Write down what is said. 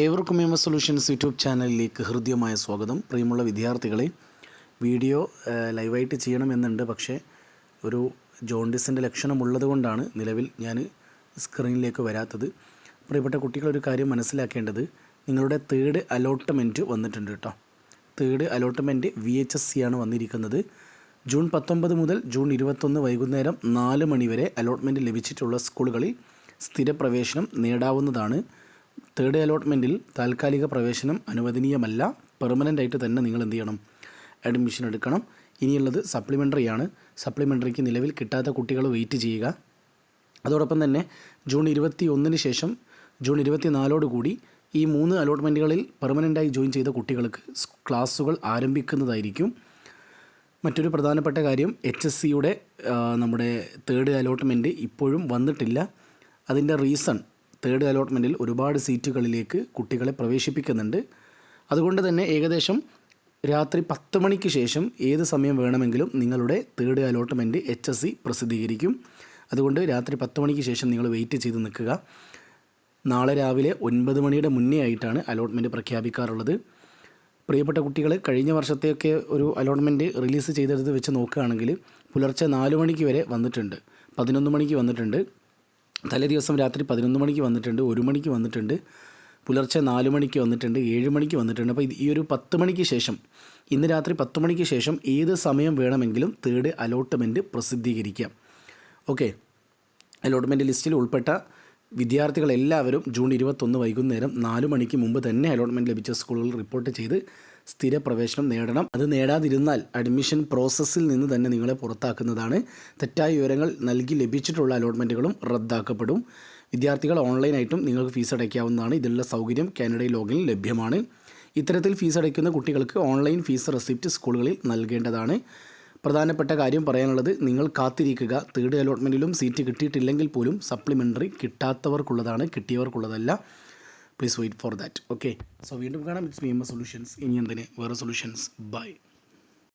ഏവർക്കും M S solutions YouTube ചാനലിലേക്ക് ഹൃദ്യമായ സ്വാഗതം. പ്രിയമുള്ള വിദ്യാർത്ഥികളെ വീഡിയോ ലൈവായിട്ട് ചെയ്യണമെന്നുണ്ട്. പക്ഷേ ഒരു ജോണ്ടിസിന്റെ ലക്ഷണമുള്ളത് കൊണ്ടാണ് നിലവിൽ ഞാൻ സ്ക്രീനിലേക്ക് വരാത്തത്. പ്രിയപ്പെട്ട കുട്ടികൾ ഒരു കാര്യം മനസ്സിലാക്കേണ്ടത്. നിങ്ങളുടെ തേർഡ് അലോട്ട്മെന്റ് വന്നിട്ടുണ്ട് കേട്ടോ. Third allotment V H S C ആണ് വന്നിരിക്കുന്നത്. ജൂൺ പത്തൊമ്പത് മുതൽ ജൂൺ ഇരുപത്തൊന്ന് വൈകുന്നേരം നാല് മണിവരെ അലോട്ട്മെന്റ് ലഭിച്ചിട്ടുള്ള സ്കൂളുകളിൽ സ്ഥിരപ്രവേശനം നേടാവുന്നതാണ്. തേർഡ് അലോട്ട്മെന്റിൽ താൽക്കാലിക പ്രവേശനം അനുവദനീയമല്ല. പെർമനന്റ് ആയിട്ട് തന്നെ നിങ്ങൾ എന്ത് ചെയ്യണം? അഡ്മിഷൻ എടുക്കണം. ഇനിയുള്ളത് സപ്ലിമെന്ററി ആണ്. സപ്ലിമെന്ററിക്ക് നിലവിൽ കിട്ടാത്ത കുട്ടികൾ വെയിറ്റ് ചെയ്യുക. അതോടൊപ്പം തന്നെ ജൂൺ ഇരുപത്തി ഒന്നിന് ശേഷം ജൂൺ ഇരുപത്തി നാലോടുകൂടി ഈ മൂന്ന് അലോട്ട്മെന്റുകളിൽ പെർമനന്റായി ജോയിൻ ചെയ്ത കുട്ടികൾക്ക് ക്ലാസ്സുകൾ ആരംഭിക്കുന്നതായിരിക്കും. മറ്റൊരു പ്രധാനപ്പെട്ട കാര്യം എച്ച് എസ് സിയുടെ നമ്മുടെ തേർഡ് അലോട്ട്മെന്റ് ഇപ്പോഴും വന്നിട്ടില്ല. അതിന്റെ റീസൺ തേർഡ് അലോട്ട്മെന്റിൽ ഒരുപാട് സീറ്റുകളിലേക്ക് കുട്ടികളെ പ്രവേശിപ്പിക്കുന്നുണ്ട്. അതുകൊണ്ട് തന്നെ ഏകദേശം രാത്രി പത്ത് മണിക്ക് ശേഷം ഏത് സമയം വേണമെങ്കിലും നിങ്ങളുടെ third allotment H S C പ്രസിദ്ധീകരിക്കും. അതുകൊണ്ട് രാത്രി പത്ത് മണിക്ക് ശേഷം നിങ്ങൾ വെയിറ്റ് ചെയ്ത് നിൽക്കുക. നാളെ രാവിലെ ഒൻപത് മണിയുടെ മുന്നേ ആയിട്ടാണ് അലോട്ട്മെന്റ് പ്രഖ്യാപിക്കാറുള്ളത്. പ്രിയപ്പെട്ട കുട്ടികൾ കഴിഞ്ഞ വർഷത്തെയൊക്കെ ഒരു അലോട്ട്മെന്റ് റിലീസ് ചെയ്തെടുത്ത് വെച്ച് നോക്കുകയാണെങ്കിൽ പുലർച്ചെ നാല് മണിക്ക് വരെ വന്നിട്ടുണ്ട്. പതിനൊന്ന് മണിക്ക് വന്നിട്ടുണ്ട്. തലേ ദിവസം രാത്രി പതിനൊന്ന് മണിക്ക് വന്നിട്ടുണ്ട് ഒരു മണിക്ക് വന്നിട്ടുണ്ട് പുലർച്ചെ നാല് മണിക്ക് വന്നിട്ടുണ്ട് ഏഴ് മണിക്ക് വന്നിട്ടുണ്ട്. അപ്പോൾ ഈ ഒരു പത്ത് മണിക്ക് ശേഷം ഇന്ന് രാത്രി പത്ത് മണിക്ക് ശേഷം ഏത് സമയം വേണമെങ്കിലും തേർഡ് അലോട്ട്മെന്റ് പ്രസിദ്ധീകരിക്കാം. ഓക്കെ അലോട്ട്മെന്റ് ലിസ്റ്റിൽ ഉൾപ്പെട്ട വിദ്യാർത്ഥികളെല്ലാവരും ജൂൺ ഇരുപത്തൊന്ന് വൈകുന്നേരം നാല് മണിക്ക് മുമ്പ് തന്നെ അലോട്ട്മെന്റ് ലഭിച്ച സ്കൂളുകൾ റിപ്പോർട്ട് ചെയ്ത് സ്ഥിര പ്രവേശനം നേടണം. അത് നേടാതിരുന്നാൽ അഡ്മിഷൻ പ്രോസസ്സിൽ നിന്ന് തന്നെ നിങ്ങളെ പുറത്താക്കുന്നതാണ്. തെറ്റായ വിവരങ്ങൾ നൽകി ലഭിച്ചിട്ടുള്ള അലോട്ട്മെന്റുകളും റദ്ദാക്കപ്പെടും. വിദ്യാർത്ഥികൾ ഓൺലൈനായിട്ടും നിങ്ങൾക്ക് ഫീസ് അടയ്ക്കാവുന്നതാണ്. ഇതിനുള്ള സൗകര്യം കാനഡയിൽ ലോഗിൽ ലഭ്യമാണ്. ഇത്തരത്തിൽ ഫീസ് അടയ്ക്കുന്ന കുട്ടികൾക്ക് ഓൺലൈൻ ഫീസ് റെസിപ്റ്റ് സ്കൂളുകളിൽ നൽകേണ്ടതാണ്. പ്രധാനപ്പെട്ട കാര്യം പറയാനുള്ളത് നിങ്ങൾ കാത്തിരിക്കുക. തേർഡ് അലോട്ട്മെന്റിലും സീറ്റ് കിട്ടിയിട്ടില്ലെങ്കിൽ പോലും സപ്ലിമെന്ററി കിട്ടാത്തവർക്കുള്ളതാണ് കിട്ടിയവർക്കുള്ളതല്ല. Please wait for that okay so വീണ്ടും കാണാം. ഇറ്റ്സ് മീമ സൊല്യൂഷൻസ് ഇനി എന്തിനെ? വേറെ സൊല്യൂഷൻസ് ബൈ